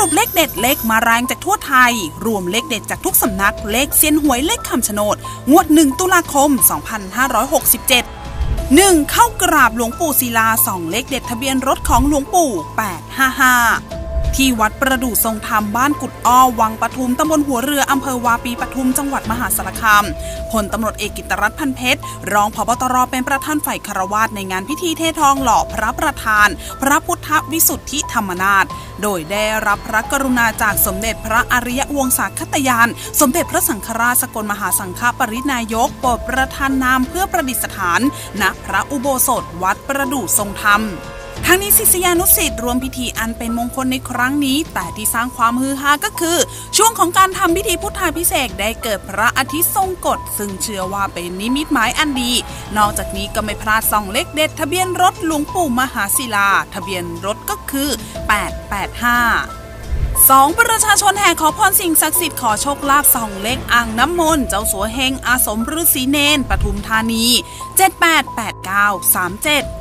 รุปเลขเด็ดเลขมาแรงจากทั่วไทย รวมเลขเด็ดจากทุกสำนักเลขเซียนหวยเลขคำชะโนด งวด 1 ตุลาคม 2567 1. เข้ากราบหลวงปู่ศิลา 2 เลขเด็ดทะเบียนรถของหลวงปู่ 855 ที่วัดประดู่ทรงธรรมบ้านกุดอ้อวังปทุมตำบลหัวเรืออำเภอวาปีปทุมจังหวัดมหาสารคามพลตำรวจเอกกิตรัตน์พันเพชร รองผบตรเป็นประธานฝ่ายคารวาสในงานพิธีเททองหล่อพระประธาน พระพุทธวิสุทธิธรรมนาถโดยได้รับพระกรุณาจากสมเด็จพระอริยวงศาคตยาน สมเด็จพระสังฆราชสกลมหาสังฆปรินายกโปรดประทานนามเพื่อประดิษฐาน ณพระอุโบสถวัดประดู่ทรงธรรม ทั้งนี้ศิษยานุศิษย์รวมพิธีอันเป็นมงคลในครั้งนี้ แต่ที่สร้างความฮือฮาก็คือ ช่วงของการทำพิธีพุทธาพิเศษได้เกิดพระอาทิตย์ทรงกฎซึ่งเชื่อว่าเป็นนิมิตหมายอันดี นอกจากนี้ก็ไม่พลาดส่องเลขเด็ดทะเบียนรถหลวงปู่มหาศิลา ทะเบียนรถก็คือ 885สองประชาชนแห่ขอพรสิ่งศักดิ์สิทธิ์ขอโชคลาภส่องเลขอ่างน้ำมนต์ เจ้าสัวเฮงอาสมฤาษีเนนปทุมธานี 788937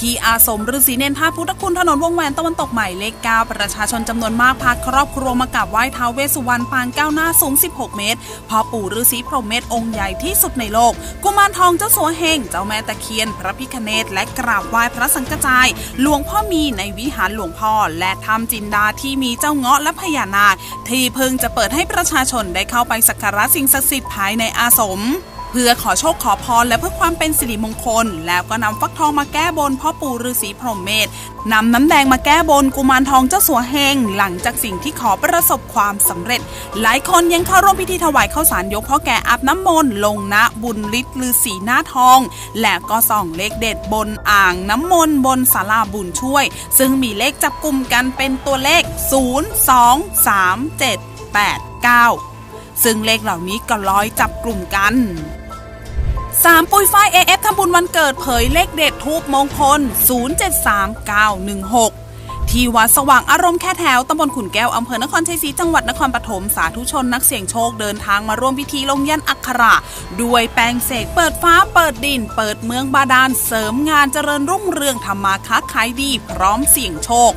ที่อาสมฤาษีเนนท่าพุทธคุณถนนวงแหวนตะวันตกใหม่เลขเก้าประชาชนจำนวนมากพาครอบครัวมากราบไหว้ท้าวเวสสุวรรณปางก้าวหน้าสูง 16 เมตรพ่อปู่ฤาษีพรหมเมธองค์ใหญ่ที่สุดในโลก กุมารทองเจ้าสัวเฮงเจ้าแม่ตะเคียน พระพิคเนตและกราบไหว้พระสังกจาย หลวงพ่อมีในวิหารหลวงพ่อ และถ้ำจินดาที่มีเจ้าเงาะและพญานาคที่เพิ่งจะเปิดให้ประชาชนได้เข้าไปสักการะสิ่งศักดิ์สิทธิ์ภายในอาสม พื่อขอโชคขอพรและเพื่อความเป็นสิริมงคล แล้วก็นำฟักทองมาแก้บนพ่อปู่ฤาษีพรหมเมธนำน้ำแดงมาแก้บนกุมารทองเจ้าสัวเฮงหลังจากสิ่งที่ขอประสบความสำเร็จ หลายคนยังเข้าร่วมพิธีถวายข้าวสารยกพ่อแก่อาบน้ำมนต์ลงณบุญฤทธิ์ฤาษีหน้าทอง และก็ส่องเลขเด็ดบนอ่างน้ำมนต์บนศาลาบุญช่วย ซึ่งมีเลขจับกลุ่มกันเป็นตัวเลข 0 2 3 7 8 9ซึ่งเลขเหล่านี้ก็ร้อยจับกลุ่มกัน 3 ปุยฝ้าย AF ทำบุญวันเกิดเผยเลขเด็ดทูบมงคล 073916 ที่วัดสว่างอารมณ์แค่แถวตำบลขุนแก้วอำเภอนครชัยศรีจังหวัดนครปฐมสาธุชนนักเสี่ยงโชคเดินทางมาร่วมพิธีลงยันอักขระ ด้วยแปลงเสกเปิดฟ้าเปิดดิน เปิดเมืองบาดาลเสริมงานเจริญรุ่งเรืองทำมาค้าขายดี พร้อมเสี่ยงโชค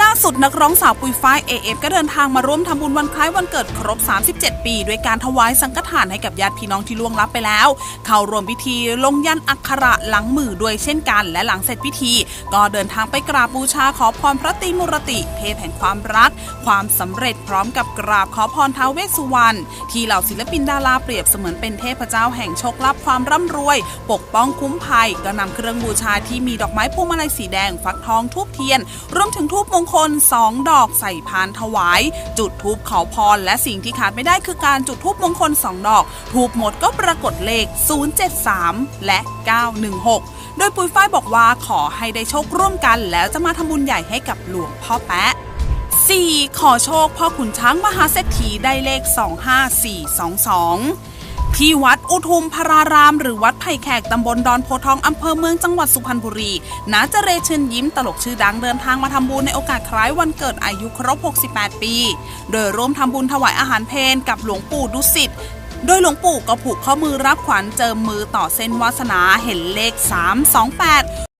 ล่าสุดนักร้องสาวปุยฝ้าย AF ก็เดินทางมาร่วมทำบุญวันคล้ายวันเกิดครบ 37 ปี ด้วยการถวายสังฆทานให้กับญาติพี่น้องที่ล่วงลับไปแล้ว เข้าร่วมพิธีลงยันอักขระหลังมือด้วยเช่นกัน และหลังเสร็จพิธี ก็เดินทางไปกราบบูชาขอพรพระตรีมุรติ เทพแห่งความรัก ความสำเร็จพร้อมกับกราบขอพรท้าวเวสสุวรรณที่เหล่าศิลปินดาราเปรียบเสมือนเป็นเทพเจ้าแห่งโชคลาภความร่ำรวย ปกป้องคุ้มภัย ก็นำเครื่องบูชาที่มีดอกไม้พวงมาลัยสีแดง ฟักทองทูบเทียนรวมถึงทูบมงคล 2 ดอกใส่พานถวาย จุดทูบขอพร และสิ่งที่ขาดไม่ได้คือการจุดทูบมงคล 2 ดอก ทูบหมดก็ปรากฏเลข 073 และ 916 โดยปุยฝ้ายบอกว่าขอให้ได้โชคร่วมกัน แล้วจะมาทำบุญใหญ่ให้กับหลวงพ่อแปะ 4. ขอโชคพ่อขุนช้างมหาเศรษฐีได้เลข 25422 ที่วัดอุทุมพาราราม หรือวัดไผ่แขกตำบลดอนโพทองอำเภอเมืองจังหวัดสุพรรณบุรีนาเจเรเชิญยิ้มตลกชื่อดังเดินทางมาทำบุญในโอกาสคล้ายวันเกิดอายุครบ 68 ปี โดยร่วมทำบุญถวายอาหารเพนกับหลวงปู่ดุสิตโดยหลวงปู่ก็ผูกข้อมือรับขวัญเจิมมือต่อเส้นวาสนาเห็นเลข 328